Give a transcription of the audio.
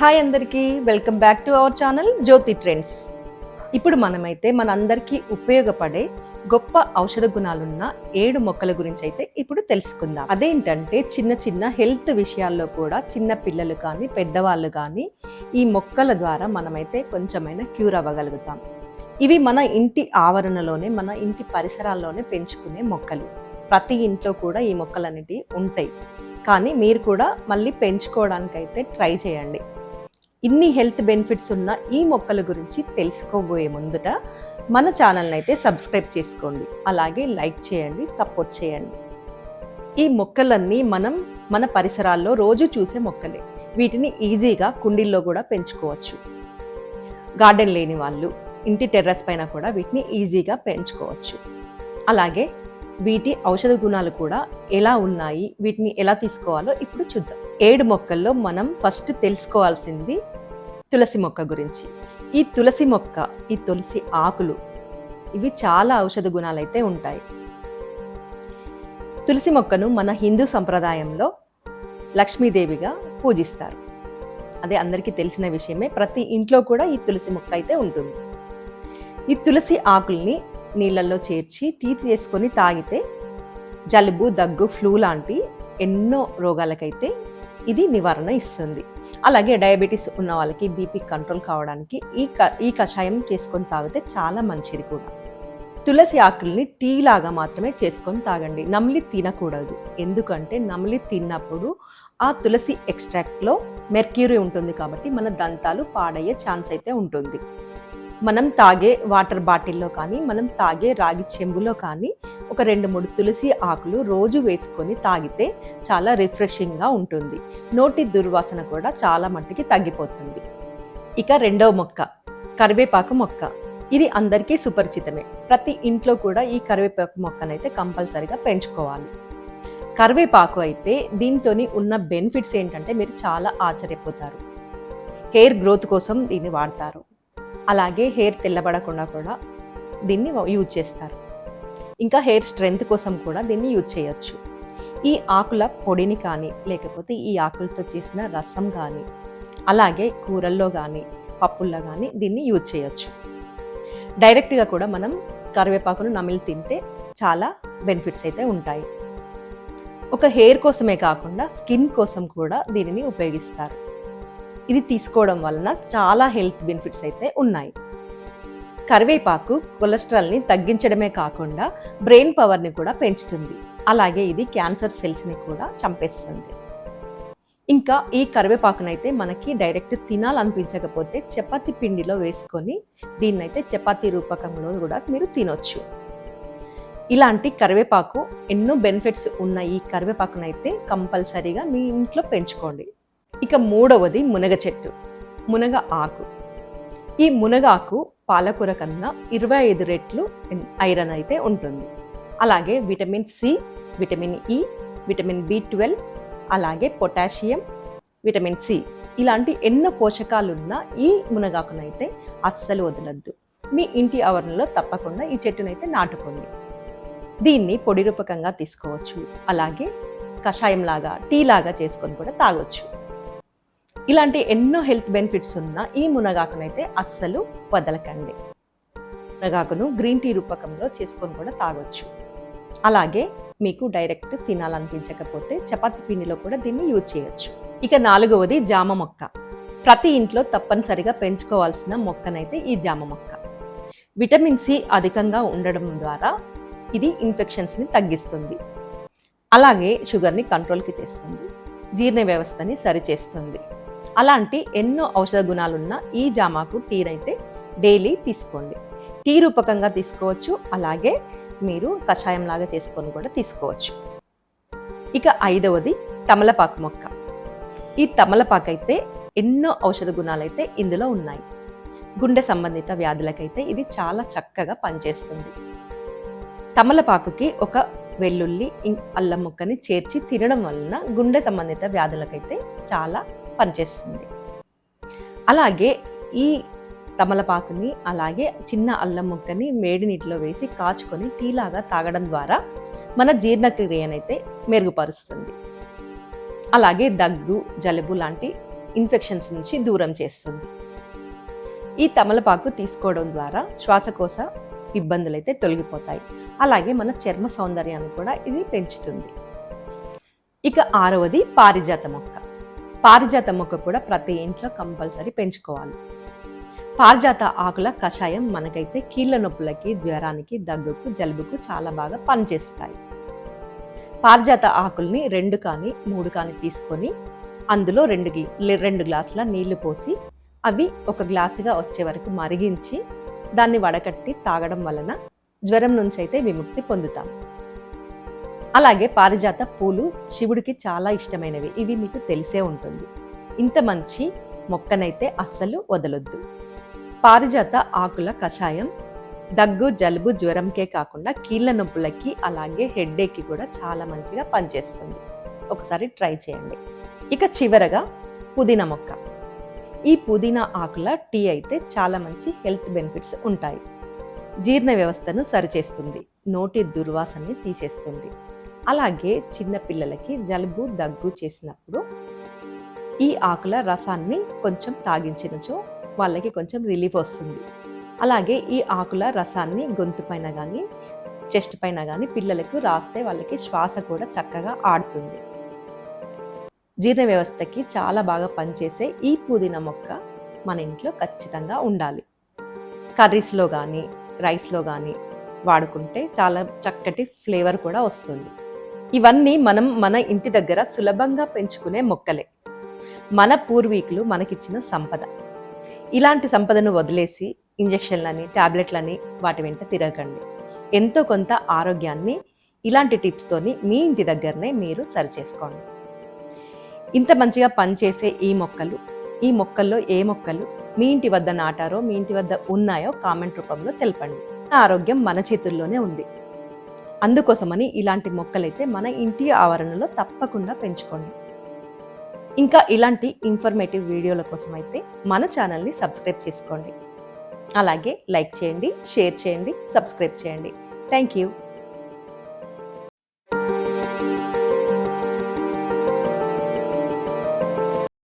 Hi అందరికీ welcome back to our channel Jyothi Trends ఇప్పుడు మనమైతే మనందరికీ ఉపయోగపడే గొప్ప ఔషధ గుణాలున్న ఏడు మొక్కల గురించి అయితే ఇప్పుడు తెలుసుకుందాం. అదేంటంటే చిన్న చిన్న హెల్త్ విషయాల్లో కూడా చిన్న పిల్లలు కానీ పెద్దవాళ్ళు కానీ ఈ మొక్కల ద్వారా మనమైతే కొంచెమైనా క్యూర్ అవ్వగలుగుతాం. ఇవి మన ఇంటి ఆవరణలోనే మన ఇంటి పరిసరాల్లోనే పెంచుకునే మొక్కలు. ప్రతి ఇంట్లో కూడా ఈ మొక్కలన్నిటి ఉంటాయి. కానీ మీరు కూడా మళ్ళీ పెంచుకోవడానికైతే ట్రై చేయండి. ఇన్ని హెల్త్ బెనిఫిట్స్ ఉన్న ఈ మొక్కల గురించి తెలుసుకోబోయే ముందుట మన ఛానల్ని అయితే సబ్స్క్రైబ్ చేసుకోండి. అలాగే లైక్ చేయండి సపోర్ట్ చేయండి. ఈ మొక్కలన్నీ మనం మన పరిసరాల్లో రోజు చూసే మొక్కలే. వీటిని ఈజీగా కుండీల్లో కూడా పెంచుకోవచ్చు. గార్డెన్ లేని వాళ్ళు ఇంటి టెర్రస్ పైన కూడా వీటిని ఈజీగా పెంచుకోవచ్చు. అలాగే వీటి ఔషధ గుణాలు కూడా ఎలా ఉన్నాయి? వీటిని ఎలా తీసుకోవాలో ఇప్పుడు చూద్దాం. ఏడు మొక్కల్లో మనం ఫస్ట్ తెలుసుకోవాల్సింది తులసి మొక్క గురించి. ఈ తులసి మొక్క ఈ తులసి ఆకులు ఇవి చాలా ఔషధ గుణాలు అయితే ఉంటాయి. తులసి మొక్కను మన హిందూ సంప్రదాయంలో లక్ష్మీదేవిగా పూజిస్తారు. అదే అందరికీ తెలిసిన విషయమే. ప్రతి ఇంట్లో కూడా ఈ తులసి మొక్క అయితే ఉంటుంది. ఈ తులసి ఆకుల్ని నీళ్ళల్లో చేర్చి టీ చేసుకొని తాగితే జలుబు దగ్గు ఫ్లూ లాంటి ఎన్నో రోగాలకైతే ఇది నివారణ ఇస్తుంది. అలాగే డయాబెటీస్ ఉన్న వాళ్ళకి బీపీ కంట్రోల్ కావడానికి ఈ క ఈ కషాయం చేసుకొని తాగితే చాలా మంచిది కూడా. తులసి ఆకుల్ని టీ లాగా మాత్రమే చేసుకొని తాగండి. నమిలి తినకూడదు. ఎందుకంటే నమిలి తిన్నప్పుడు ఆ తులసి ఎక్స్ట్రాక్ట్లో మెర్క్యూరీ ఉంటుంది కాబట్టి మన దంతాలు పాడయ్యే ఛాన్స్ అయితే ఉంటుంది. మనం తాగే వాటర్ బాటిల్లో కానీ మనం తాగే రాగి చెంబులో కానీ ఒక రెండు మూడు తులసి ఆకులు రోజు వేసుకొని తాగితే చాలా రిఫ్రెషింగ్గా ఉంటుంది. నోటి దుర్వాసన కూడా చాలా మట్టుకి తగ్గిపోతుంది. ఇక రెండవ మొక్క కరివేపాకు మొక్క. ఇది అందరికీ సుపరిచితమే. ప్రతి ఇంట్లో కూడా ఈ కరివేపాకు మొక్కనైతే కంపల్సరిగా పెంచుకోవాలి. కరివేపాకు అయితే దీంతో ఉన్న బెనిఫిట్స్ ఏంటంటే మీరు చాలా ఆశ్చర్యపోతారు. హెయిర్ గ్రోత్ కోసం దీన్ని వాడతారు. అలాగే హెయిర్ తెల్లబడకుండా కూడా దీన్ని యూజ్ చేస్తారు. ఇంకా హెయిర్ స్ట్రెంగ్త్ కోసం కూడా దీన్ని యూజ్ చేయొచ్చు. ఈ ఆకుల పొడిని కానీ లేకపోతే ఈ ఆకులతో చేసిన రసం కానీ అలాగే కూరల్లో కానీ పప్పుల్లో కానీ దీన్ని యూజ్ చేయొచ్చు. డైరెక్ట్గా కూడా మనం కరివేపాకును నమిలి తింటే చాలా బెనిఫిట్స్ అయితే ఉంటాయి. ఒక హెయిర్ కోసమే కాకుండా స్కిన్ కోసం కూడా దీనిని ఉపయోగిస్తారు. ఇది తీసుకోవడం వలన చాలా హెల్త్ బెనిఫిట్స్ అయితే ఉన్నాయి. కరివేపాకు కొలెస్ట్రాల్ని తగ్గించడమే కాకుండా బ్రెయిన్ పవర్ని కూడా పెంచుతుంది. అలాగే ఇది క్యాన్సర్ సెల్స్ని కూడా చంపేస్తుంది. ఇంకా ఈ కరివేపాకునైతే మనకి డైరెక్ట్ తినాలనిపించకపోతే చపాతి పిండిలో వేసుకొని దీన్నైతే చపాతీ రూపకంలో కూడా మీరు తినొచ్చు. ఇలాంటి కరివేపాకు ఎన్నో బెనిఫిట్స్ ఉన్న ఈ కరివేపాకునైతే కంపల్సరీగా మీ ఇంట్లో పెంచుకోండి. ఇక మూడవది మునగ చెట్టు మునగ ఆకు. ఈ మునగ ఆకు పాలకూర కన్నా ఇరవై ఐదు రెట్లు ఐరన్ అయితే ఉంటుంది. అలాగే vitamin C vitamin E vitamin B twelve అలాగే పొటాషియం విటమిన్ సి. ఇలాంటి ఎన్నో పోషకాలున్న ఈ మునగాకునైతే అస్సలు వదలద్దు. మీ ఇంటి ఆవరణలో తప్పకుండా ఈ చెట్టునైతే నాటుకోండి. దీన్ని పొడి రూపకంగా తీసుకోవచ్చు. అలాగే కషాయం లాగా టీ లాగా చేసుకొని కూడా తాగొచ్చు. ఇలాంటి ఎన్నో హెల్త్ బెనిఫిట్స్ ఉన్న ఈ మునగాకునైతే అస్సలు వదలకండి. మునగాకును గ్రీన్ టీ రూపకంలో చేసుకొని కూడా తాగొచ్చు. అలాగే మీకు డైరెక్ట్ తినాలనిపించకపోతే చపాతి పిండిలో కూడా దీన్ని యూజ్ చేయొచ్చు. ఇక నాలుగవది జామ మొక్క. ప్రతి ఇంట్లో తప్పనిసరిగా పెంచుకోవాల్సిన మొక్కనైతే ఈ జామ మొక్క. విటమిన్ సి అధికంగా ఉండడం ద్వారా ఇది ఇన్ఫెక్షన్స్ని తగ్గిస్తుంది. అలాగే షుగర్ని కంట్రోల్కి తెస్తుంది. జీర్ణ వ్యవస్థని సరిచేస్తుంది. అలాంటి ఎన్నో ఔషధ గుణాలున్న ఈ జామాకు టీనైతే డైలీ తీసుకోండి. టీ రూపకంగా తీసుకోవచ్చు అలాగే మీరు కషాయం లాగా చేసుకొని కూడా తీసుకోవచ్చు. ఇక ఐదవది తమలపాకు మొక్క. ఈ తమలపాకు అయితే ఎన్నో ఔషధ గుణాలైతే ఇందులో ఉన్నాయి. గుండె సంబంధిత వ్యాధులకైతే ఇది చాలా చక్కగా పనిచేస్తుంది. తమలపాకుకి ఒక వెల్లుల్లి అల్లం ముక్కని చేర్చి తినడం వలన గుండె సంబంధిత వ్యాధులకైతే చాలా పనిచేస్తుంది. అలాగే ఈ తమలపాకుని అలాగే చిన్న అల్లం ముక్కని వేడి నీటిలో వేసి కాచుకొని టీలాగా తాగడం ద్వారా మన జీర్ణక్రియనైతే మెరుగుపరుస్తుంది. అలాగే దగ్గు జలుబు లాంటి ఇన్ఫెక్షన్స్ నుంచి దూరం చేస్తుంది. ఈ తమలపాకు తీసుకోవడం ద్వారా శ్వాసకోశ ఇబ్బందులు అయితే తొలగిపోతాయి. అలాగే మన చర్మ సౌందర్యాన్ని కూడా ఇది పెంచుతుంది. ఇక ఆరవది పారిజాత మొక్క. పారిజాత మొక్క కూడా ప్రతి ఇంట్లో కంపల్సరీ పెంచుకోవాలి. పారిజాత ఆకుల కషాయం మనకైతే కీళ్ళ నొప్పులకి జ్వరానికి దగ్గుకు జలుబుకు చాలా బాగా పనిచేస్తాయి. పారిజాత ఆకుల్ని రెండు కానీ మూడు కానీ తీసుకొని అందులో రెండు రెండు గ్లాసుల నీళ్ళు పోసి అవి ఒక గ్లాసుగా వచ్చే వరకు మరిగించి దాన్ని వడకట్టి తాగడం వలన జ్వరం నుంచి అయితే విముక్తి పొందుతాం. అలాగే పారిజాత పూలు శివుడికి చాలా ఇష్టమైనవి. ఇవి మీకు తెలిసే ఉంటుంది. ఇంత మంచి మొక్కనైతే అస్సలు వదలొద్దు. పారిజాత ఆకుల కషాయం దగ్గు జలుబు జ్వరంకే కాకుండా కీళ్ళ నొప్పులకి అలాగే హెడ్ఏక్కి కూడా చాలా మంచిగా పనిచేస్తుంది. ఒకసారి ట్రై చేయండి. ఇక చివరగా పుదీనా మొక్క. ఈ పుదీనా ఆకుల టీ అయితే చాలా మంచి హెల్త్ బెనిఫిట్స్ ఉంటాయి. జీర్ణ వ్యవస్థను సరిచేస్తుంది. నోటి దుర్వాసనని తీసేస్తుంది. అలాగే చిన్నపిల్లలకి జలుబు దగ్గు చేసినప్పుడు ఈ ఆకుల రసాన్ని కొంచెం తాగించినచో వాళ్ళకి కొంచెం రిలీఫ్ వస్తుంది. అలాగే ఈ ఆకుల రసాన్ని గొంతు పైన కానీ చెస్ట్ పైన కానీ పిల్లలకు రాస్తే వాళ్ళకి శ్వాస కూడా చక్కగా ఆడుతుంది. జీర్ణ వ్యవస్థకి చాలా బాగా పనిచేసే ఈ పుదీనా మొక్క మన ఇంట్లో ఖచ్చితంగా ఉండాలి. కర్రీస్లో కానీ రైస్లో కానీ వాడుకుంటే చాలా చక్కటి ఫ్లేవర్ కూడా వస్తుంది. ఇవన్నీ మనం మన ఇంటి దగ్గర సులభంగా పెంచుకునే మొక్కలే. మన పూర్వీకులు మనకిచ్చిన సంపద. ఇలాంటి సంపదను వదిలేసి ఇంజెక్షన్లని ట్యాబ్లెట్లని వాటి వెంట తిరగకండి. ఎంతో కొంత ఆరోగ్యాన్ని ఇలాంటి టిప్స్తోని మీ ఇంటి దగ్గరనే మీరు సరిచేసుకోండి. ఇంత మంచిగా పనిచేసే ఈ మొక్కలు ఈ మొక్కల్లో ఏ మొక్కలు మీ ఇంటి వద్ద నాటారో మీ ఇంటి వద్ద ఉన్నాయో కామెంట్ రూపంలో తెలపండి. ఆరోగ్యం మన చేతుల్లోనే ఉంది. అందుకోసమని ఇలాంటి మొక్కలైతే మన ఇంటి ఆవరణలో తప్పకుండా పెంచుకోండి. ఇంకా ఇలాంటి ఇన్ఫర్మేటివ్ వీడియోల కోసం అయితే మన ఛానల్ని సబ్స్క్రైబ్ చేసుకోండి. అలాగే లైక్ చేయండి షేర్ చేయండి సబ్స్క్రైబ్ చేయండి. Thank you